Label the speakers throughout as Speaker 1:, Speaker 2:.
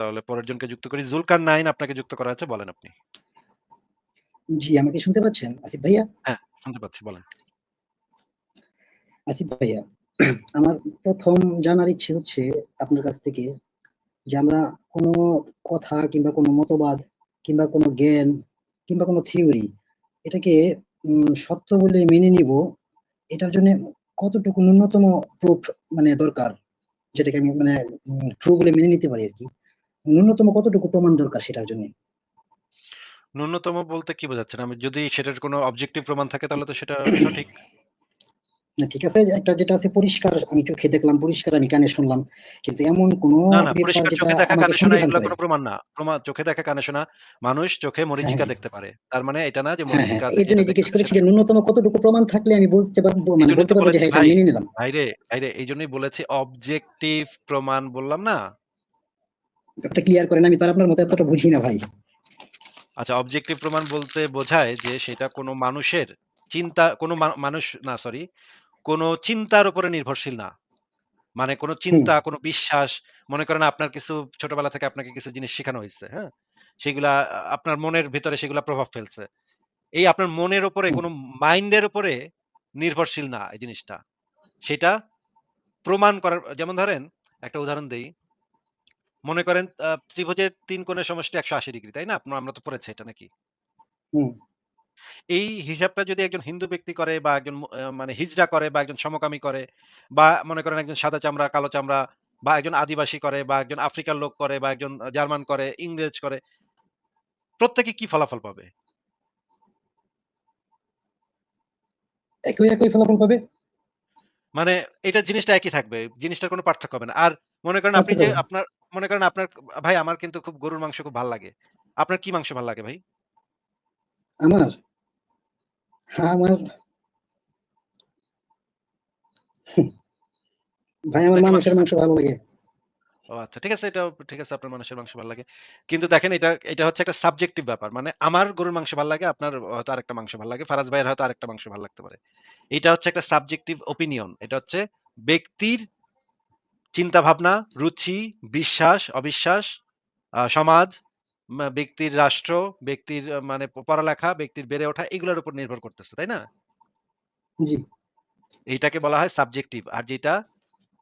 Speaker 1: তাহলে পরের জনকে যুক্ত করি। জুলকার নাইন আপনাকে যুক্ত করা আছে বলেন আপনি।
Speaker 2: জি, আমাকে শুনতে পাচ্ছেন? আসিফ ভাইয়া?
Speaker 1: হ্যাঁ, শুনতে পাচ্ছি বলেন।
Speaker 2: আসিফ ভাইয়া, আমার ১ম জানার ইচ্ছে হচ্ছে আপনার কাছ থেকে যে আমরা কোনো কথা কিংবা কোনো মতবাদ কিংবা কোনো জ্ঞান কিংবা কোনো থিওরি এটাকে সত্য বলে মেনে নিব, এটার জন্যে কতটুকু ন্যূনতম প্রুফ মানে দরকার? যেটাকে আমি মানে ট্রু বলে মেনে নিতে পারি আরকি। ন্যূনতম কতটুকু প্রমাণ দরকার সেটার জন্যে?
Speaker 1: ন্যূনতম বলতে কি বোঝাচ্ছেন? আমি যদি সেটার কোনো অবজেক্টিভ প্রমাণ থাকে তাহলে তো সেটা সঠিক।
Speaker 2: না ঠিক আছে, একটা যেটা আছে পরিষ্কার আমি চোখে দেখলাম, পরিষ্কার আমি কানে শুনলাম। কিন্তু এমন কোনো
Speaker 1: না, না পরিষ্কার চোখে দেখা, কানে শোনা এগুলা। কোনো প্রমাণ না। প্রমা চোখে দেখা, কানে শোনা মানুষ চোখে মরিচিকা
Speaker 2: হ্যাঁ।
Speaker 1: দেখতে পারে। তার মানে এটা না যে
Speaker 2: হ্যাঁ, হ্যাঁ।
Speaker 1: মরীচিকা
Speaker 2: এর জন্যই জিজ্ঞেস করেছি যে ন্যূনতম কতটুকু প্রমাণ থাকলে আমি বুঝতে পারব মানে বলতে পারব যে হ্যাঁ, এটা
Speaker 1: ভাই,
Speaker 2: মেনে নিলাম।
Speaker 1: ভাইরে, ভাইরে এইজন্যই বলেছি অবজেক্টিভ প্রমাণ বললাম না?
Speaker 2: ব্যাপারটা ক্লিয়ার করেন আমি তো আপনার মতো এতটা বুঝি না ভাই।
Speaker 1: আচ্ছা অবজেক্টিভ প্রমাণ বলতে বোঝায় যে সেটা কোনো মানুষের চিন্তা কোনো মানুষ না সরি, কোনো চিন্তার উপরে নির্ভরশীল না। মানে কোনো চিন্তা, কোনো বিশ্বাস মনে করেন আপনার কিছু ছোটবেলা থেকে আপনাকে কিছু জিনিস শিখানো হইছে, হ্যাঁ? সেগুলা আপনার মনের ভিতরে সেগুলা প্রভাব ফেলছে। এই আপনার মনের উপরে কোনো মাইন্ডের উপরে নির্ভরশীল না এই জিনিসটা। সেটা প্রমাণ করার যেমন ধরেন একটা উদাহরণ দেই। মনে করেন ত্রিভুজের ৩ কোণের সমষ্টি ১৮০ ডিগ্রি, তাই না? আপনার আমরা তো পড়েছি এটা নাকি? এই হিসাবটা যদি একজন হিন্দু ব্যক্তি করে বা একজন মানে হিজড়া করে বা একজন সমকামী করে বা মনে করেন একজন সাদা চামড়া, কালো চামড়া বা একজন আদিবাসী করে বা একজন আফ্রিকার লোক করে বা একজন জার্মান করে, ইংরেজ করে। প্রত্যেকে কি ফলাফল পাবে?
Speaker 2: একই, একই ফলাফল পাবে।
Speaker 1: মানে এটা জিনিসটা একই থাকবে। জিনিসটার কোনো পার্থক্য হবে না। আর মনে করেন আপনি যে আপনার মনে করেন আপনার ভাই আমার কিন্তু খুব গরুর মাংস খুব ভালো লাগে। আপনার কি মাংস ভালো লাগে ভাই?
Speaker 2: আমার? আমার ভাই আমার মানুষের মাংস ভালো লাগে।
Speaker 1: ও আচ্ছা ঠিক আছে এটা ঠিক আছে আপনার মানুষের মাংস ভালো লাগে। কিন্তু দেখেন এটা এটা হচ্ছে একটা সাবজেক্টিভ ব্যাপার। মানে আমার গরুর মাংস ভালো লাগে, আপনার হয়তো আরেকটা মাংস ভালো লাগে। ফারাজ ভাইয়ের হয়তো আরেকটা মাংস ভালো লাগতে পারে। এটা হচ্ছে একটা সাবজেক্টিভ ওপিনিয়ন। এটা হচ্ছে ব্যক্তির চিন্তাভাবনা, রুচি, বিশ্বাস, অবিশ্বাস, সমাজ, ব্যক্তির রাষ্ট্র, ব্যক্তির মানে পড়ালেখা, ব্যক্তির বেড়ে ওঠা এগুলোর উপর নির্ভর করতেছে, তাই না?
Speaker 2: জি।
Speaker 1: এইটাকে বলা হয় সাবজেক্টিভ। আর যেটা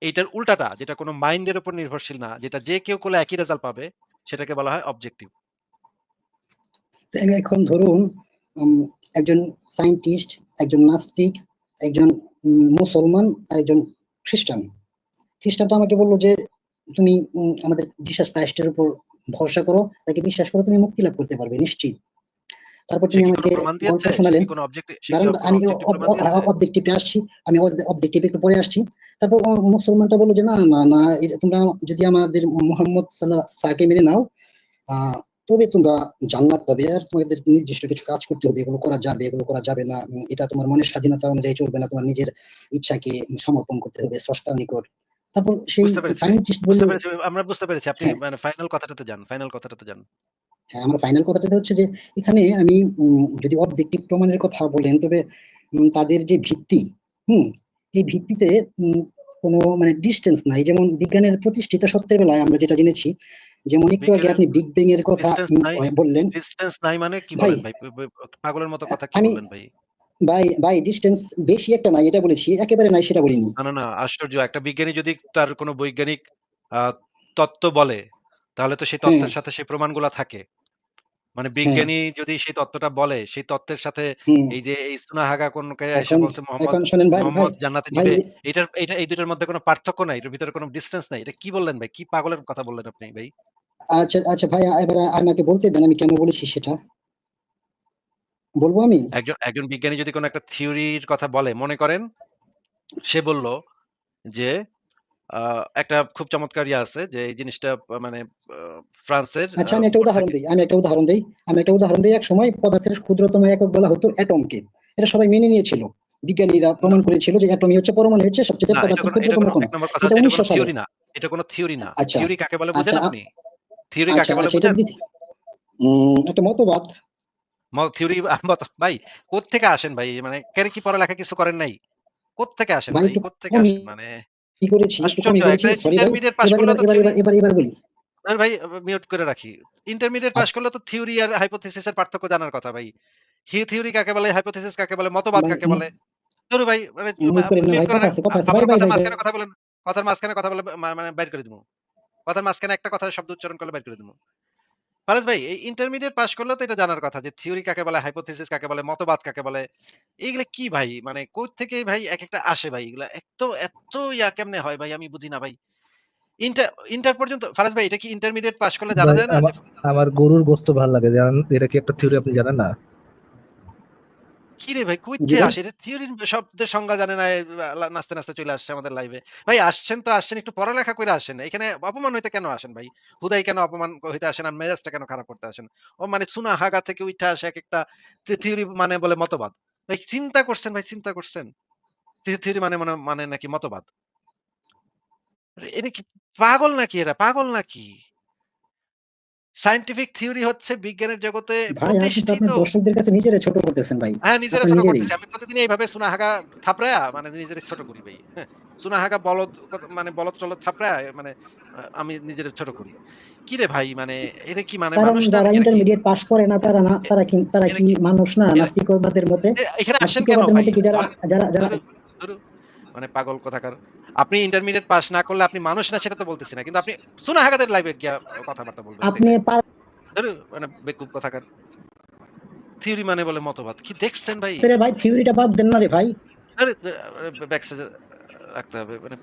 Speaker 1: এইটার উল্টাটা যেটা কোনো মাইন্ডের উপর নির্ভরশীল না, যেটা যে কেউ করলে একই রেজাল্ট পাবে, সেটাকে বলা হয় অবজেক্টিভ।
Speaker 2: এখন ধরুন একজন সায়েন্টিস্ট, একজন নাস্তিক, একজন মুসলমান আর একজন খ্রিস্টান। খ্রিস্টানটা আমাকে বলল যে, "তুমি আমাদের জিসাস ক্রাইস্টের উপর ভরসা করো, তাকে বিশ্বাস করো, তুমি মুক্তি লাভ করতে পারবে নিশ্চিত।" তারপর তিনি আমাকে গল্প শোনালেন।
Speaker 1: কি কোনো অবজেক্টি সে কি
Speaker 2: দাঁড়ান
Speaker 1: কোনো
Speaker 2: আমি
Speaker 1: অবজেক্টিভ
Speaker 2: আসছি। আমি অবজেক্টিভ একটু পরে আসছি। তারপর মুসলমানটা বলল যে, "না, না, না, তোমরা যদি আমাদের মোহাম্মদ সাল্লাল্লাহু সাকে মেনে নাও, তবে তোমরা জান্নাত পাবে। আর তোমাদের নির্দিষ্ট কিছু কাজ করতে হবে। এগুলো করা যাবে, এগুলো করা যাবে না। এটা তোমার মনের স্বাধীনতা অনুযায়ী চলবে না। তোমার নিজের ইচ্ছাকে সমর্পণ করতে হবে স্রষ্টার নিকট।" তারপর সেই সায়েন্টিস্ট
Speaker 1: বুঝতে পেরেছি। আমরা বুঝতে পেরেছি। আপনি
Speaker 2: হ্যাঁ।
Speaker 1: মানে ফাইনাল কথাটাতে যান। ফাইনাল কথাটাতে যান।
Speaker 2: হ্যাঁ, আমার ফাইনাল কথাটাতে হচ্ছে যে এখানে আমি যদি অবজেক্টিভ প্রমাণের কথা বলেন তবে তাদের যে ভিত্তি, হুম? এই ভিত্তিতে কোনো মানে ডিসট্যান্স নাই। যেমন বিজ্ঞানের প্রতিষ্ঠিত সত্যের বেলায় আমরা যেটা জেনেছি, যেমন একটু আগে আপনি বিগ ব্যাং এর কথা বললেন।
Speaker 1: ডিসট্যান্স নাই মানে কি বলেন ভাই? পাগলের মতো কথা কি
Speaker 2: আমি
Speaker 1: ভাই?
Speaker 2: ভাই, ভাই ডিসট্যান্স বেশি একটা নাই এটা বলেছি। একেবারে নাই সেটা বলিনি।
Speaker 1: না, না, না আশ্চর্য। একটা বিজ্ঞানী যদি তার কোনো বৈজ্ঞানিক তত্ত্ব বলে, তাহলে তো সেই তত্ত্বের সাথে সেই প্রমাণগুলা থাকে। মানে
Speaker 2: হ্যাঁ,
Speaker 1: বিজ্ঞানী যদি সেই তত্ত্বটা বলে, সেই তত্ত্বের সাথে এই যে এই সুনাহাগা কোনকে এসে
Speaker 2: এখন
Speaker 1: বলছে মোহাম্মদ জান্নাতে নিবে। এটার এটা এই ২ টার মধ্যে কোনো পার্থক্য নাই। এটার ভিতরে কোনো ডিসট্যান্স নাই। এটা কি বললেন ভাই? কি পাগলের কথা বললেন আপনি ভাই?
Speaker 2: আচ্ছা, আচ্ছা ভাই এবারে আমাকে বলতে দেন আমি কেন বলেছি সেটা। বলব আমি?
Speaker 1: একজন একজন বিজ্ঞানী যদি কোনো একটা থিওরির কথা বলে, মনে করেন সে বলল যে একটা খুব চমৎকার ইয়ে আছে যে এই জিনিসটা মানে ফ্রান্সের
Speaker 2: আচ্ছা আমি একটা উদাহরণ দেই আমি একটা উদাহরণ দেই আমি একটা উদাহরণ দেই। একসময় পদার্থের ক্ষুদ্রতম একক বলা হতো এটমকে। এটা সবাই মেনে নিয়েছিল। বিজ্ঞানীরা প্রমাণ করেছিল যে এটমই হচ্ছে পরমাণু হচ্ছে সবচেয়ে পদার্থের ক্ষুদ্রতম কণা।
Speaker 1: ১ নম্বর কথা
Speaker 2: এটা
Speaker 1: কোনো
Speaker 2: ১৯০০ সালে।
Speaker 1: থিওরি না। এটা কোনো থিওরি না।
Speaker 2: আচ্ছা,
Speaker 1: থিওরি কাকে বলে বুঝেন
Speaker 2: আচ্ছা,
Speaker 1: আপনি? থিওরি
Speaker 2: আচ্ছা,
Speaker 1: কাকে বলে বুঝেন?
Speaker 2: একটা মতবাদ।
Speaker 1: থিওরি আর মত ভাই কোত্থেকে আসেন ভাই? মানে কেন কি পড়ালেখা কিছু করেন নাই? কোত্থেকে আসেন
Speaker 2: ভাই
Speaker 1: ভাই? কোত্থেকে আসেন? মানে
Speaker 2: একটু করেছি।
Speaker 1: ইন্টারমিডিয়েট পাস
Speaker 2: এবার
Speaker 1: করলেও
Speaker 2: এবার
Speaker 1: তো
Speaker 2: এবার এবার বলি।
Speaker 1: আরে ভাই মিউট করে রাখি। ইন্টারমিডিয়েট পাস করলে তো থিওরি আর হাইপোথিসিস এর পার্থক্য জানার কথা ভাই। হি থিওরি কাকে বলে, হাইপোথিসিস কাকে বলে, মতবাদ কাকে বলে? ধুর ভাই মানে
Speaker 2: কথা
Speaker 1: রাখ
Speaker 2: কথা
Speaker 1: কথার। মাঝখানে বলেন কথার মাঝখানে কথা বলে মানে বাইর করে দিমু। কথার মাঝখানে একটা কথা শব্দ উচ্চারণ করলে বাইর করে দিমু। ফারাজ ভাই এই ইন্টারমিডিয়েট পাস করলে তো এটা জানার কথা যে থিওরি কাকে বলে, হাইপোথিসিস কাকে বলে, মতবাদ কাকে বলে। এইগুলো কি ভাই? মানে কোত্থেকে ভাই এক একটা আসে ভাই এগুলা। এত এত ইয়া কেমনে হয় ভাই আমি বুঝি না ভাই। ইন্টার ইন্টার পর্যন্ত ফারাজ ভাই এটা কি ইন্টারমিডিয়েট পাস করলে জানা যায় না?
Speaker 3: আমার গরুর গোস্ত ভালো লাগে। জানেন এটা কি একটা থিওরি আপনি জানেন না?
Speaker 1: কিরে ভাই
Speaker 2: জি
Speaker 1: কইতে
Speaker 2: ভাই।
Speaker 1: আসে? এটা থিওরির শব্দের সংজ্ঞা জানে না নাচতে, নাচতে চলে আসছে আমাদের লাইভে। ভাই আসছেন তো আসছেন একটু পড়ালেখা কইরা আসেন। এখানে অপমান হইতে কেন আসেন ভাই? হুদাই কেন অপমান হইতে আসেন আর মেজাজটা কেন খারাপ করতে আসেন? ও মানে চুনা হাগা থেকে উইঠা আসে একেকটা থি থিওরি মানে বলে মতবাদ। ভাই চিন্তা করছেন ভাই চিন্তা করছেন? থিওরি মানে মানে মানে নাকি মতবাদ। এরা কি পাগল নাকি এরা? পাগল নাকি? সায়েন্টিফিক থিওরি হচ্ছে বিজ্ঞানের জগতে প্রতিষ্ঠিত
Speaker 2: দর্শকদের কাছে নিজেরে ছোট করতেছেন ভাই।
Speaker 1: হ্যাঁ, নিজেরে ছোট করতেছি। আমি প্রতিদিনই এইভাবে থাপড়ায়া মানে নিজেরে ছোট করি ভাই। হ্যাঁ? বলদ মানে থাপড়ায়া মানে আমি নিজেরে ছোট করি। কিরে ভাই মানে এটা কি মানে মানুষ
Speaker 2: যারা
Speaker 1: কি?
Speaker 2: ইন্টারমিডিয়েট পাস করে না তারা না তারা কি তারা কি
Speaker 1: কি
Speaker 2: মানুষ না? নাস্তিকবাদের মতে
Speaker 1: এখানে আসেন কেন ভাই?
Speaker 2: যারা যারা
Speaker 1: মানে পাগল কোথাকার। আপনি ইন্টারমিডিয়েট পাস না করলে আপনি মানুষ না সেটা তো বলতেছি না। কিন্তু আপনি চুনাহাগাদের লাইভে গিয়া কথাবার্তা বলবেন
Speaker 2: আপনি
Speaker 1: মানে বেকুব কোথাকার। থিওরি মানে বলে মতবাদ। কি দেখছেন ভাই?
Speaker 2: রে ভাই থিওরিটা বাদ দেন না রে ভাই।
Speaker 1: আরে আরে রাখতে হবে। মানে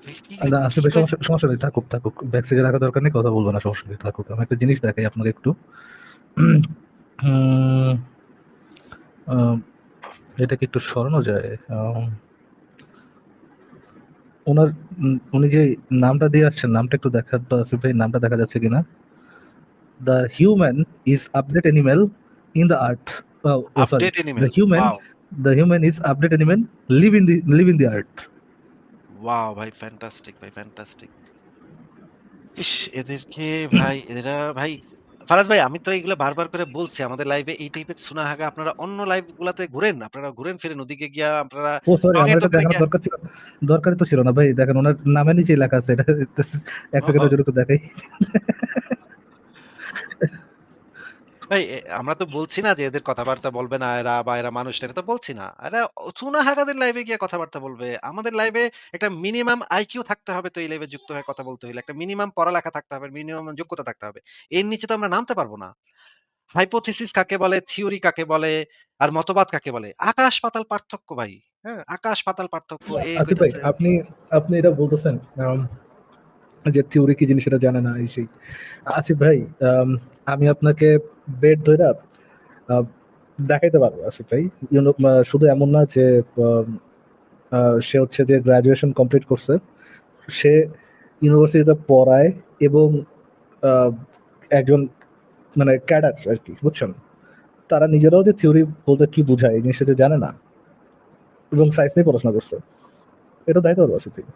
Speaker 3: না আসলে
Speaker 1: কি
Speaker 3: সমস্যা সমস্যা নেই। থাকুক, থাকুক। ব্যাকস্টেজে রাখা দরকার নেই। কথা বলব না। সমস্যা নেই। থাকুক। আমি একটা জিনিস দেখাই আপনাকে একটু। উম আ এটা কি একটু সরানো যায়? ওনার উনি যে নামটা দিয়ে আসছেন নামটা একটু দেখা আসিফ ভাই নামটা দেখা যাচ্ছে কিনা? The human is update animal
Speaker 1: in
Speaker 3: the
Speaker 1: earth
Speaker 3: the
Speaker 1: human
Speaker 3: the human is update animal live in the live in the earth
Speaker 1: wow ভাই ফ্যান্টাস্টিক ভাই ফ্যান্টাস্টিক ইস এদেরকে ভাই এরা ভাই ফারাজ ভাই আমি তো এইগুলো বারবার করে বলছি আমাদের লাইভে এই টাইপের শোনা হাগা আপনারা অন্য লাইভ গুলাতে ঘুরেন। আপনারা ঘুরেন ফিরেন ওদিকে গিয়া আপনারা
Speaker 3: ও সরি আমার এটা
Speaker 1: টুকারে
Speaker 3: দেখানোর দরকার ছিল দরকারই তো ছিল না ভাই। দেখেন ওনার নামে নিচে লেখা আছে। এটা ১
Speaker 1: ও, ও।
Speaker 3: সেকেন্ডের জন্য দেখাই।
Speaker 1: ভাই এ আমরা তো বলছি না যে এদের কথাবার্তা বলবে না এরা বা এরা মানুষ না। এটা তো বলছি না। এরা চুনাহাগাদের লাইভে গিয়ে কথাবার্তা বলবে। আমাদের লাইভে একটা মিনিমাম আইকিউ থাকতে হবে তো এই লাইভে যুক্ত হয়ে কথা বলতে হইলে। একটা মিনিমাম পড়ালেখা থাকতে হবে, মিনিমাম যোগ্যতা থাকতে হবে। এর নিচে তো আমরা নামতে পারব না। হাইপোথিসিস কাকে বলে, থিওরি কাকে বলে, আর মতবাদ কাকে বলে? আকাশ পাতাল পার্থক্য ভাই। হ্যাঁ? আকাশ পাতাল পার্থক্য। এ
Speaker 3: আসিফ ভাই
Speaker 1: কইতেছে
Speaker 3: আপনি আপনি এটা বলতেছেন আম যে থিওরি কি জিনিস এটা জানে না এই সেই। আসিফ ভাই আম আমি আপনাকে বেড ধইরা আ দেখাইতে পারব আসিফ ভাই। শুধু এমন না যে সে হচ্ছে যে গ্র্যাজুয়েশন কমপ্লিট করছে। সে ইউনিভার্সিটিতে পড়ায় এবং একজন মানে ক্যাডার আর কি বুঝছেন? তারা নিজেরাও যে থিওরি বলতে কি বুঝায় এই জিনিসটা জানে না। এবং সায়েন্স নিয়ে পড়াশোনা করছে। এটা দেখাইতে পারব আসিফ ভাই।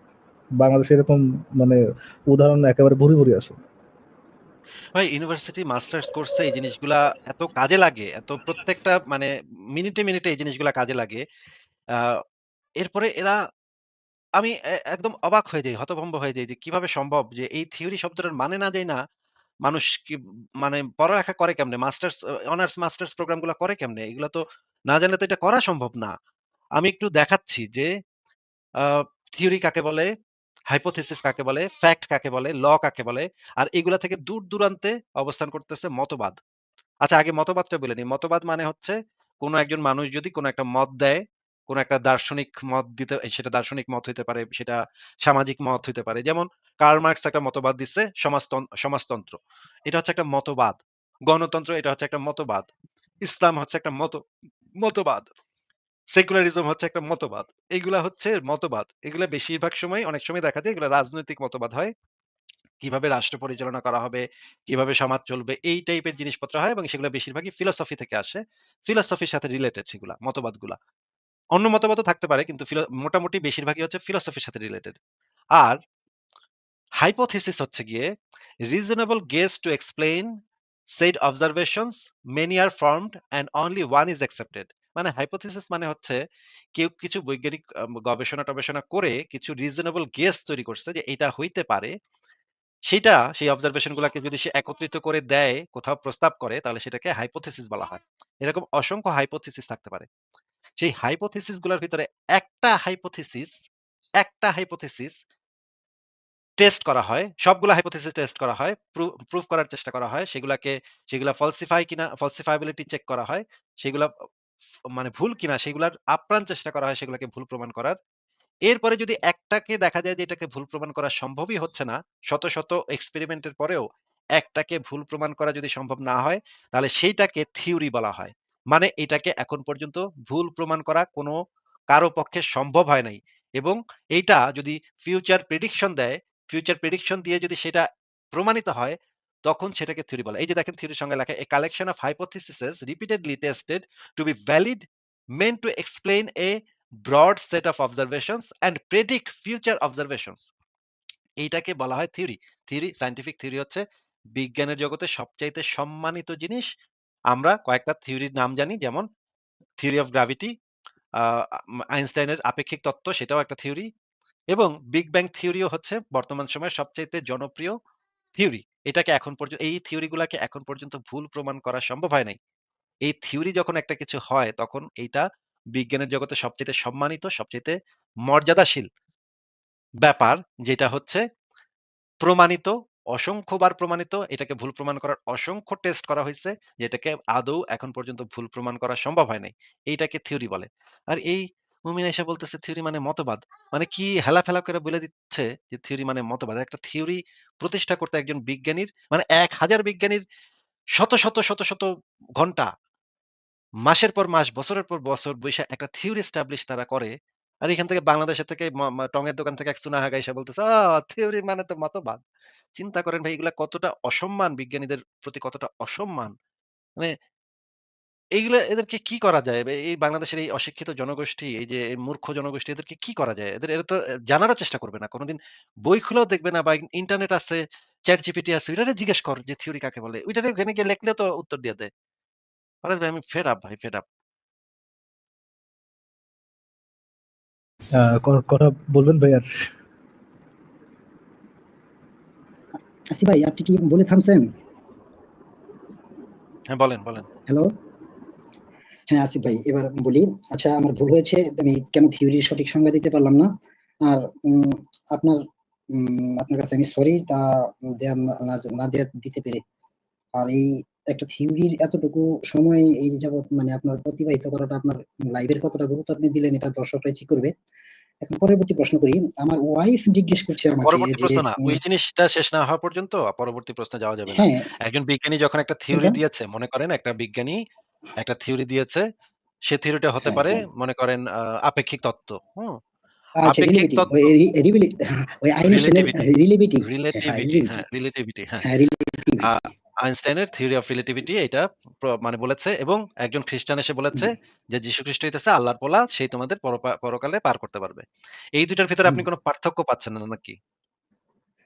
Speaker 3: বাংলাদেশে এরকম মানে উদাহরণ একেবারে ভুরি, ভুরি আছে।
Speaker 1: ভাই ইউনিভার্সিটি মাস্টার্স কোর্সে এই জিনিসগুলা এত কাজে লাগে, এত প্রত্যেকটা মানে মিনিটে, মিনিটে এই জিনিসগুলা কাজে লাগে। এরপরে এরা আমি একদম অবাক হয়ে যাই, হতভম্ব হয়ে যাই যে কীভাবে সম্ভব যে এই থিওরি শব্দটার মানে না জাইনা মানুষ কি মানে পড়ালেখা করে কেমনে? মাস্টার্স অনার্স মাস্টার্স প্রোগ্রামগুলা করে কেমনে? এগুলা তো না জানলে তো এটা করা সম্ভব না। আমি একটু দেখাচ্ছি যে থিওরি কাকে বলে, হাইপোথিসিস কাকে বলে, ফ্যাক্ট কাকে বলে, ল কাকে বলে, আর এগুলা থেকে দূর-দূরান্তে অবস্থান করতেছে মতবাদ। আচ্ছা আগে মতবাদটা বলে নিই। মতবাদ মানে হচ্ছে কোন একজন মানুষ যদি কোন একটা মত দেয়, কোন একটা দার্শনিক মত দিতে সেটা দার্শনিক মত হইতে পারে, সেটা সামাজিক মত হইতে পারে। যেমন কার্ল মার্কস একটা মতবাদ দিচ্ছে সমাজতন্ত্র। এটা হচ্ছে একটা মতবাদ। গণতন্ত্র এটা হচ্ছে একটা মতবাদ। ইসলাম হচ্ছে একটা মত মতবাদ। সেকুলারিজম হচ্ছে একটা মতবাদ। এগুলা হচ্ছে মতবাদ। এগুলা বেশিরভাগ সময় অনেক সময় দেখা যায় এগুলা রাজনৈতিক মতবাদ হয়। কীভাবে রাষ্ট্র পরিচালনা করা হবে, কীভাবে সমাজ চলবে এই টাইপের জিনিসপত্র হয় এবং সেগুলো বেশিরভাগই ফিলোসফি থেকে আসে। ফিলোসফির সাথে রিলেটেড সেগুলা মতবাদগুলা। অন্য মতবাদও থাকতে পারে কিন্তু মোটামুটি বেশিরভাগই হচ্ছে ফিলোসফির সাথে রিলেটেড। আর হাইপোথিসিস হচ্ছে গিয়ে reasonable guess to explain said observations many are formed and only one is accepted মানে হাইপোথিসিস মানে হচ্ছে কেউ কিছু বৈজ্ঞানিক গবেষণা-টবেষণা করে কিছু রিজনেবল গেস তৈরি করছে যে এটা হইতে পারে। সেইটা সেই অবজারভেশন গুলাকে যদি সে একত্রিত করে দেয়, কোথাও প্রস্তাব করে তাহলে সেটাকে হাইপোথিসিস বলা হয়। এরকম অসংখ্য হাইপোথিসিস থাকতে পারে। সেই হাইপোথিসিসগুলার ভিতরে একটা হাইপোথিসিস, একটা হাইপোথিসিস টেস্ট করা হয়। সবগুলা হাইপোথিসিস টেস্ট করা হয়। প্রু প্রুফ করার চেষ্টা করা হয়। সেগুলাকে সেগুলা ফলসিফাই কিনা ফলসিফায়াবিলিটি চেক করা হয়। সেগুলা মানে ভুল কিনা সেগুলার আপ্রাণ চেষ্টা করা হয় সেগুলাকে ভুল প্রমাণ করার। এরপরে যদি একটাকে দেখা যায় যে এটাকে ভুল প্রমাণ করা সম্ভবই হচ্ছে না, শত, শত এক্সপেরিমেন্টের পরেও একটাকে ভুল প্রমাণ করা যদি সম্ভব না হয়, তাহলে সেইটাকে থিওরি বলা হয়। মানে এটাকে এখন পর্যন্ত ভুল প্রমাণ করা কোনো কারও পক্ষে সম্ভব হয় নাই। এবং এইটা যদি ফিউচার প্রেডিকশন দেয়, ফিউচার প্রেডিকশন দিয়ে যদি সেটা প্রমাণিত হয়, তখন সেটাকে থিওরি বলে। এই যে দেখেন থিওরির সঙ্গে লেখা, "A collection of hypotheses repeatedly tested to be valid, meant to explain a broad set of observations and predict future observations." এইটাকে বলা হয় থিওরি। থিওরি সায়েন্টিফিক থিওরি হচ্ছে বিজ্ঞানের জগতে সবচাইতে সম্মানিত জিনিস। আমরা কয়েকটা থিওরির নাম জানি যেমন থিওরি অফ গ্রাভিটি আইনস্টাইনের আপেক্ষিক তত্ত্ব সেটাও একটা থিওরি এবং বিগ ব্যাং থিওরিও হচ্ছে বর্তমান সময়ের সবচাইতে জনপ্রিয় থিওরি। এটাকে এখন পর্য এই থিওরি গুলাকে এখন পর্যন্ত ভুল প্রমাণ করা সম্ভব হয় নাই। এই থিওরি যখন একটা কিছু হয় তখন এইটা বিজ্ঞানের জগতে সবচাইতে সম্মানিত, সবচাইতে মর্যাদাশীল ব্যাপার যেটা হচ্ছে প্রমাণিত, অসংখ্যবার প্রমাণিত। এটাকে ভুল প্রমাণ করার অসংখ্য টেস্ট করা হইছে। যেটাকে আদৌ এখন পর্যন্ত ভুল প্রমাণ করা সম্ভব হয় নাই। এইটাকে থিওরি বলে। আর এই মুমিন আইসা বলতেছে থিওরি মানে মতবাদ। মানে কি হেলাফেলা করে বলে দিচ্ছে যে থিওরি মানে মতবাদ। একটা থিওরি প্রতিষ্ঠা করতে একজন বিজ্ঞানীর মানে ১০০০ বিজ্ঞানীর শত, শত, শত, শত ঘণ্টা মাসের পর মাস, বছরের পর বছর বৈশা একটা থিওরি এস্টাবলিশ তারা করে। আর এখান থেকে বাংলাদেশের থেকে টঙের দোকান থেকে এক চুনাহাগা এসে বলতেছে, থিওরি মানে তো মতবাদ।" চিন্তা করেন ভাই এগুলা কতটা অসম্মান বিজ্ঞানীদের প্রতি কতটা অসম্মান। মানে এইগুলা এদেরকে কি করা যায়? বে এই বাংলাদেশের এই অশিক্ষিত জনগোষ্ঠী, এই যে মূর্খ জনগোষ্ঠী এদেরকে কি করা যায়? এদের এরা তো জানারও চেষ্টা করবে না। কোনদিন বই খুলেও দেখবে না বা ইন্টারনেট আছে, ChatGPT আছে, ওইটারে জিজ্ঞেস কর যে থিওরি কাকে বলে? ওইটারে ওখানে গিয়ে লেখলেও তো উত্তর দিয়ে দেয়। ফারাজ ভাই আমি ফেড আপ ভাই ফেড আপ।
Speaker 3: আ ক কথা বলবেন ভাই আর?
Speaker 2: আসিফ ভাই আপনি কি বলে থামছেন?
Speaker 1: হ্যাঁ, বলেন, বলেন।
Speaker 2: হ্যালো? হ্যাঁ, আসিফ ভাই এবার বলি। আচ্ছা আমার ভুল হয়েছে। আমি কেন থিওরির সঠিক সংজ্ঞা দিতে পারলাম না। আর আপনার আপনার কাছে আমি সরি তা দেয়া না দেয়া দিতে পেরে। আর এই একটা থিওরির এতটুকু সময় এই যাবৎ মানে আপনার অতিবাহিত করাটা আপনার লাইভের কতটা গুরুত্ব আপনি দিলেন এটা দর্শকরাই ঠিক করবে। এখন পরবর্তী প্রশ্ন করি। আমার ওয়াইফ জিজ্ঞেস করছে আমাকে
Speaker 1: পরবর্তী প্রশ্ন না। ওই জিনিসটা শেষ না হওয়া পর্যন্ত পরবর্তী প্রশ্নে যাওয়া যাবে না।
Speaker 2: হ্যাঁ।
Speaker 1: একজন বিজ্ঞানী যখন একটা থিওরি দিয়েছে, মনে করেন একটা বিজ্ঞানী একটা থিওরি দিয়েছে। সে থিওরিটা হতে
Speaker 2: হ্যাঁ,
Speaker 1: পারে
Speaker 2: হ্যাঁ।
Speaker 1: মনে করেন আপেক্ষিক তত্ত্ব। হুম?
Speaker 2: আচ্ছা
Speaker 1: আপেক্ষিক তত্ত্ব
Speaker 2: ওই আইনস্টাইনের
Speaker 1: রিলেটিভিটি,
Speaker 2: হ্যাঁ,
Speaker 1: রিলেটিভিটি রিলেটিভিটি
Speaker 2: রিলেটিভিটি।
Speaker 1: আ আইনস্টাইনের থিওরি অফ রিলেটিভিটি এটা মানে বলেছে এবং একজন খ্রিস্টান এসে বলেছে যে যীশু খ্রিস্ট হইতেছে আল্লাহর পোলা, সেই তোমাদের পরকালে পার করতে পারবে। এই ২ টার ভিতরে আপনি। কোন পার্থক্য পাচ্ছেন না নাকি?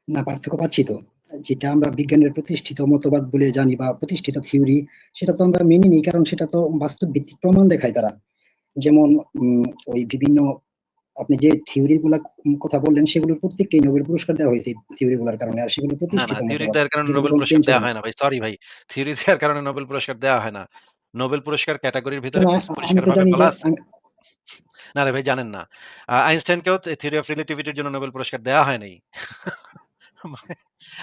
Speaker 2: না পার্থক্য পাচ্ছি তো। যেটা আমরা বিজ্ঞানের প্রতিষ্ঠিত মতবাদ বলে জানি বা প্রতিষ্ঠিত থিওরি সেটা তো আমরা মেনে নিই কারণ সেটা তো বাস্তব ভিত্তিক প্রমাণ দেখায় তারা। যেমন ওই বিভিন্ন আপনি যে থিওরি গুলা কথা বললেন সেগুলোর প্রত্যেককে নোবেল পুরস্কার দেওয়া হয়েছে থিওরি গুলার কারণে। আর সেগুলো প্রতিষ্ঠিত
Speaker 1: থিওরি দেওয়ার কারণে নোবেল পুরস্কার দেওয়া হয় না ভাই। সরি ভাই। থিওরি দেওয়ার কারণে নোবেল পুরস্কার দেওয়া হয় না। নোবেল পুরস্কার ক্যাটেগরির ভিতরে পরিষ্কারভাবে বলা আছে। না রে ভাই জানেন না। আইনস্টাইনকেও থিওরি অফ রিলেটিভিটির জন্য নোবেল পুরস্কার দেওয়া হয় নাই।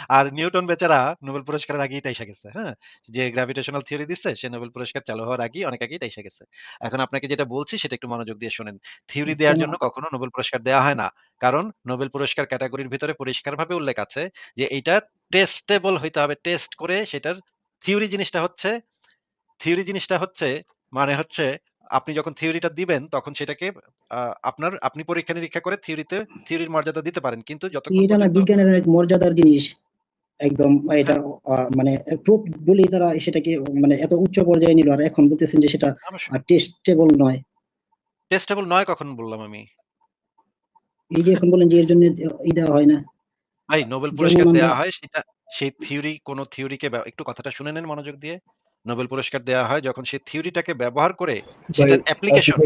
Speaker 1: আর নিউটন বেচারা নোবেল পুরস্কারের আগেই টাইসা গেছে। হ্যাঁ? যে গ্র্যাভিটেশনাল থিওরি দিচ্ছে সে নোবেল পুরস্কার চালু হওয়ার আগেই অনেক আগেই টাইসা গেছে। এখন আপনাকে যেটা বলছি সেটা একটু মনোযোগ দিয়ে শোনেন। থিওরি দেওয়ার জন্য কখনো নোবেল পুরস্কার দেওয়া হয় না। কারণ নোবেল পুরস্কার ক্যাটাগরির ভিতরে পরিষ্কারভাবে উল্লেখ আছে যে এটা টেস্টেবল হইতে হবে। টেস্ট করে সেটার থিওরি জিনিসটা হচ্ছে থিওরি জিনিসটা হচ্ছে মানে হচ্ছে আপনি যখন থিওরিটা দিবেন তখন সেটাকে আপনার আপনি পরীক্ষা-নিরীক্ষা করে থিওরিতে থিওরির মর্যাদা দিতে পারেন। কিন্তু যতক্ষণ
Speaker 2: এটা না বিজ্ঞানের এক মর্যাদার জিনিস। একদম এটা
Speaker 1: হ্যাঁ।
Speaker 2: মানে প্রুফ বলেই তারা সেটাকে মানে এত উচ্চ পর্যায়ে নিল। আর এখন বলতেছেন যে সেটা টেস্টেবল নয়।
Speaker 1: টেস্টেবল নয় কখন বললাম আমি?
Speaker 2: এই যে এখন বললেন যে এর জন্য ই দেওয়া হয় না।
Speaker 1: ভাই নোবেল পুরস্কার দেওয়া হয় সেটা সেই থিওরি কোন থিওরিকে একটু কথাটা শুনে নেন মনোযোগ দিয়ে। নোবেল পুরস্কার দেওয়া হয় যখন সেই থিওরিটাকে ব্যবহার করে সেটার অ্যাপ্লিকেশন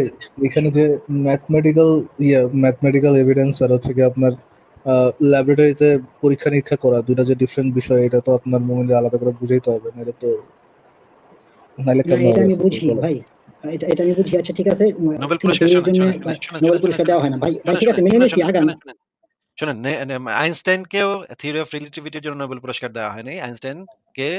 Speaker 3: এখানে যে ম্যাথমেটিক্যাল ইয়া ম্যাথমেটিক্যাল এভিডেন্স আর হচ্ছে আপনার ল্যাবরেটরিতে পরীক্ষা নিরীক্ষা করা দুইটা যে ডিফারেন্ট বিষয় এটা তো আপনার মোমেন্টে আলাদা করে বুঝাইতে হবে নাহলে তো নাহলে
Speaker 2: না এটা আমি বুঝি ভাই এটা এটা আমি বুঝি আচ্ছা ঠিক আছে
Speaker 1: নোবেল পুরস্কার
Speaker 2: নোবেল পুরস্কার দেওয়া হয় না ভাই ভাই ঠিক আছে মেনে
Speaker 1: শোনেন,
Speaker 2: আগান
Speaker 1: শোনেন, নে- নে- আইনস্টাইনকেও থিওরি অফ রিলেটিভিটির জন্য নোবেল পুরস্কার দেওয়া হয়নি আইনস্টাইনকে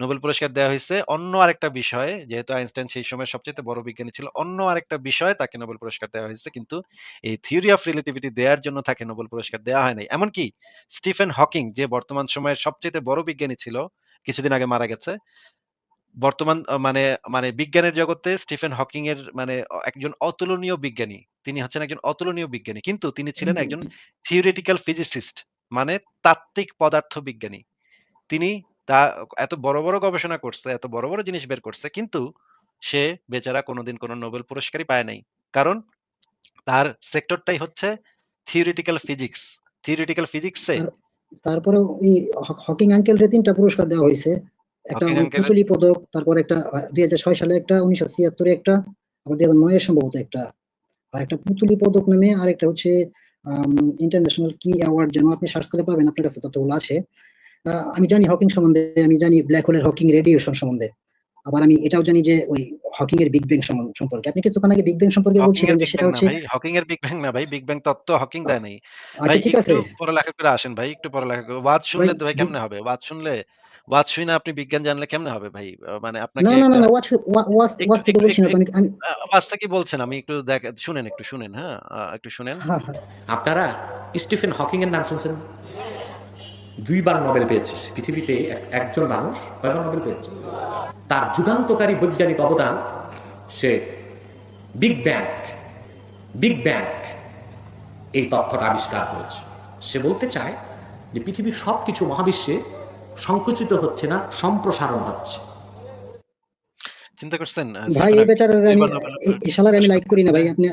Speaker 1: নোবেল পুরস্কার দেওয়া হয়েছে। অন্য আরেকটা বিষয়ে যেহেতু আইনস্টাইন সেই সময় সবচেয়ে বড় বিজ্ঞানী ছিল অন্য আরেকটা বিষয়ে তাকে নোবেল পুরস্কার দেওয়া হয়েছে কিন্তু এই থিওরি অফ রিলেটিভিটি দেওয়ার জন্য তাকে নোবেল পুরস্কার দেওয়া হয়নি এমনকি স্টিফেন হকিং যে বর্তমান সময়ের সবচেয়ে বড় বিজ্ঞানী ছিল কিছুদিন আগে মারা গেছে বর্তমান মানে মানে বিজ্ঞানের জগতে স্টিফেন হকিং এর মানে একজন অতুলনীয় বিজ্ঞানী। তিনি হচ্ছেন একজন অতুলনীয় বিজ্ঞানী কিন্তু তিনি ছিলেন একজন থিওরিটিক্যাল ফিজিসিস্ট মানে তাত্ত্বিক পদার্থ বিজ্ঞানী তিনি তা এত বড় বড় গবেষণা করছে এত বড় বড় জিনিস বের করছে কিন্তু সে বেচারা কোনোদিন কোনো নোবেল পুরস্কারই পায় নাই। কারণ তার সেক্টরটাই হচ্ছে থিওরিটিক্যাল ফিজিক্স থিওরিটিক্যাল ফিজিক্সে
Speaker 2: তারপরে ওই হ- হকিং আঙ্কেলরে তিনটা পুরস্কার দেওয়া হয়েছে। একটা পুতলি পদক তারপর একটা দুই হাজার ছয় সালে একটা উনিশশো ছিয়াত্তরে একটা আবার দুই হাজার নয় সম্ভবত একটা। আর একটা পুতুলি পদক নামে আর একটা হচ্ছে ইন্টারন্যাশনাল কি অ্যাওয়ার্ড যেন আপনি সার্চ করে পাবেন আপনার কাছে ততগুলো আছে। আমি জানি হকিং সম্বন্ধে আমি জানি ব্ল্যাক হোলের হকিং রেডিয়েশন সম্বন্ধে। আবার আমি এটাও জানি যে ওই হকিং এর বিগ ব্যাং সম্পর্কে। আপনি কিছুক্ষণ আগে বিগ ব্যাং সম্পর্কে বলছিলেন যে সেটা হচ্ছে
Speaker 1: ভাই হকিং এর বিগ ব্যাং না ভাই বিগ ব্যাং তত্ত্ব হকিং দেয় নাই। ভাই
Speaker 2: আচ্ছা ঠিক আছে।
Speaker 1: একটু পড়ালেখা করে আসেন ভাই একটু পড়ালেখা করে ওয়াজ শুনলে তো ভাই কেমনে হবে? ওয়াজ শুনলে ওয়াজ শুনে আপনি বিজ্ঞান জানলে কেমনে হবে ভাই? মানে আপনাকে
Speaker 2: না না না ওয়াচ
Speaker 1: একটু
Speaker 2: ওয়াচ থেকে বলছি না তো আমি আমি
Speaker 1: আহ, ওয়াজটা কি বলছেন? আমি একটু দেখ শুনেন একটু শুনেন হ্যাঁ একটু শুনেন।
Speaker 2: হ্যাঁ হ্যাঁ।
Speaker 4: আপনারা স্টিফেন হকিং এর নাম শুনছেন? দুইবার নোবেল পেয়েছে পৃথিবীতে একজন মানুষ কয়বার নোবেল পেয়েছে? তার যুগান্তকারী বৈজ্ঞানিক অবদান সে বিগ ব্যাং বিগ ব্যাং এই তথ্যটা আবিষ্কার করেছে সে বলতে চায় যে পৃথিবীর সব কিছু মহাবিশ্বে সংকুচিত হচ্ছে না সম্প্রসারণ হচ্ছে।
Speaker 1: চিন্তা করছেন
Speaker 2: ভাই এই বেচারার আমি লাইক করি না ভাই আপনি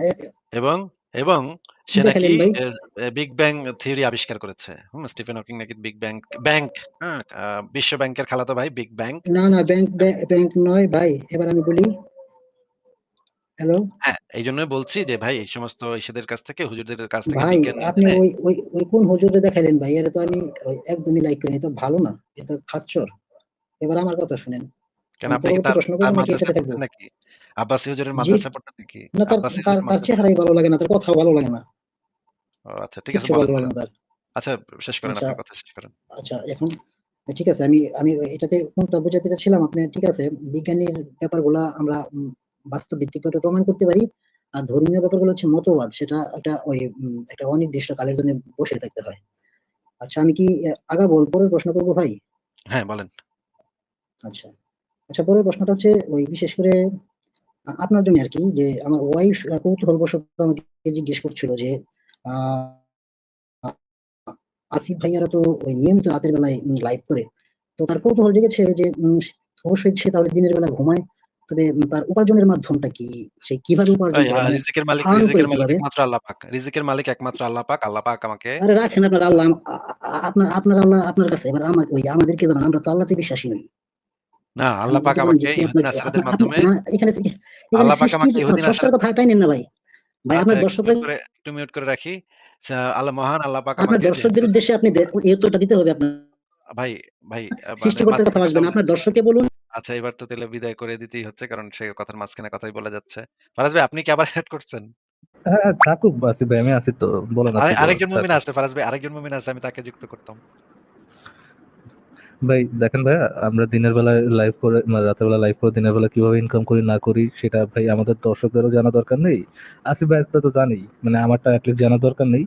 Speaker 1: এবং এবং সে নাকি বিগ ব্যাং থিওরি আবিষ্কার করেছে? হুম স্টিফেন হকিং নাকি বিগ ব্যাং ব্যাংক বিশ্ব ব্যাংকের খালাতো ভাই বিগ ব্যাং
Speaker 2: না না ব্যাংক ব্যাংক নয় ভাই এবার আমি বলি। হ্যালো
Speaker 1: হ্যাঁ এই জন্যই বলছি যে ভাই এই সমস্ত ইসেদের কাছ থেকে হুজুরদের কাছ থেকে
Speaker 2: ভাই আপনি ওই ওই ওই কোন হুজুরে দেখাইলেন ভাই? এটা তো আমি একদমই লাইক করি এটা ভালো না এটা খাচ্চর এবার আমার কথা শুনেন।
Speaker 1: কেন আপনি তার
Speaker 2: নাকি
Speaker 1: আব্বাসী হুজুরের
Speaker 2: জি।
Speaker 1: মাদ্রাসায় পড়তেন নাকি?
Speaker 2: না তার তার
Speaker 1: মাদ্রাসা।
Speaker 2: চেহারাই ভালো লাগে না তার কথাও ভালো লাগে না।
Speaker 1: আচ্ছা ঠিক আছে আচ্ছা শেষ করেন
Speaker 2: আচ্ছা।
Speaker 1: আপনার কথা শেষ করেন।
Speaker 2: আচ্ছা এখন ঠিক আছে আমি আমি এটাতে কোনটা বোঝাতে চাচ্ছিলাম আপনি ঠিক আছে বিজ্ঞানীর ব্যাপারগুলা আমরা বাস্তব ভিত্তিকভাবে প্রমাণ করতে পারি আর ধর্মীয় ব্যাপারগুলো হচ্ছে মতবাদ সেটা একটা ওই একটা অনির্দিষ্ট কালের জন্য বসে থাকতে হয়। আচ্ছা আমি কি আহ, আগাবো? পরের প্রশ্ন করব ভাই?
Speaker 1: হ্যাঁ বলেন।
Speaker 2: আচ্ছা আচ্ছা পরের প্রশ্নটা হচ্ছে ওই বিশেষ করে আপনার জন্য আর কি যে আমার ওয়াইফ কৌতূহলবশত আমাকে জিজ্ঞেস করছিল যে আসিফ ভাইয়ারা তো নিয়মিত রাতের বেলায় লাইভ করে। তো তার কৌতূহল জেগেছে যে অবশ্যই সে তাহলে দিনের বেলা ঘুমায়। তবে তার উপার্জনের মাধ্যমটা কি? সে কীভাবে উপার্জন করে?
Speaker 1: রিজিকের মালিক রিজিকের মালিক একমাত্র আল্লাহ পাক। রিজিকের মালিক একমাত্র আল্লাহ পাক। আল্লাহ পাক আমাকে
Speaker 2: আরে রাখেন আপনার আল্লাহ আপনার আপনার আল্লাহ আপনার কাছে। এবার আমার ওই আমাদেরকে জানান আমরা তো আল্লাহতে বিশ্বাসী নই।
Speaker 1: না আল্লাহ পাক আমাকে মাধ্যমে আল্লাহ পাক আমাকে
Speaker 2: কথা টাইনেন না ভাই? ভাই
Speaker 1: আচ্ছা একটু
Speaker 2: দর্শকরা
Speaker 1: মিউট করে একটু মিউট করে রাখি। আচ্ছা, আল্লাহ মহান আল্লাহ পাক
Speaker 2: আপনার দর্শকদের উদ্দেশ্যে আপনি উত্তরটা দিতে হবে আপনার।
Speaker 1: ভাই ভাই মানে
Speaker 2: সৃষ্টিকর্তার কথা আসবে না আপনার দর্শককে বলুন।
Speaker 1: আচ্ছা এবার তো তাহলে বিদায় করে দিতেই হচ্ছে কারণ সে কথার মাঝখানে কথাই বলা যাচ্ছে। ফারাজ ভাই আপনি কি আবার অ্যাড করছেন?
Speaker 3: হ্যাঁ থাকুক আসিফ ভাই আমি আছি তো বলেন আপনি
Speaker 1: আরে-
Speaker 3: বলেন,
Speaker 1: আরেকজন মুমিন আছে ফারাজ ভাই আরেকজন মুমিন আছে আমি তাকে যুক্ত করতাম।
Speaker 3: ভাই, দেখেন ভাই আমরা দিনের বেলায় লাইভ করে মানে রাতের বেলা লাইভ করে দিনের বেলা কীভাবে ইনকাম করি, না করি, সেটা ভাই আমাদের দর্শকদেরও জানা দরকার নেই। আসিফ ভাই তো জানি মানে আমারটা অ্যাটলিস্ট জানা দরকার নেই।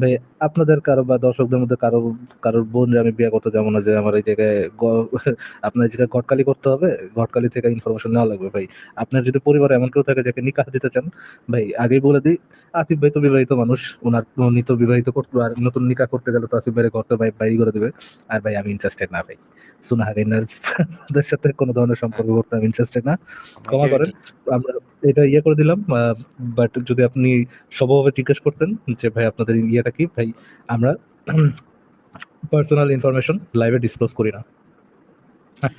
Speaker 3: ভাই, আপনাদের কারও বা দর্শকদের মধ্যে কারও, কারোর বোন আমি বিয়ে করতে যাব না, যে আমার এই জায়গায় আপনার জায়গায় গটকালি করতে হবে গটকালি থেকে ইনফরমেশন নেওয়া লাগবে ভাই। আপনার যদি পরিবারে এমন কেউ থাকে যাকে নিকাহ দিতে চান, ভাই, আগেই বলে দিই, আসিফ ভাই তো বিবাহিত মানুষ ওনার উনি তো বিবাহিত করতে, আর নতুন নিকাহ করতে গেলে তো আসিফ ভাইয়ের করতে ভাই বাইরে করে দেবে, আর ভাই আমি ইন্টারেস্টেড না ভাই। সুনাহারিনার সাথে কোনো ধরনের সম্পর্ক করতে আমি ইন্টারেস্টেড না। ক্ষমা করেন আমরা এটা ইয়ে করে দিলাম বাট যদি আপনি সবভাবে জিজ্ঞেস করতেন যে ভাই আপনাদের ইয়েটা কি? ভাই আমরা পার্সোনাল ইনফরমেশন লাইভে ডিসক্লোজ করি না।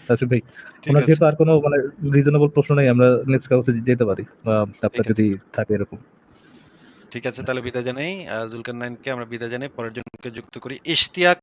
Speaker 3: আসিফ ভাই
Speaker 1: ঠিক
Speaker 3: ওনার
Speaker 1: আছে।
Speaker 3: যেহেতু আর কোনো মানে রিজনেবল প্রশ্ন নেই আমরা নেক্সট কাউসে যেতে পারি। আপনার যদি থাকে এরকম।
Speaker 1: ঠিক আছে তাহলে বিদায় জানাই। আ জুলকারনাইনকে আমরা বিদায় জানাই। পরের জনকে যুক্ত করি। ইশতিয়াক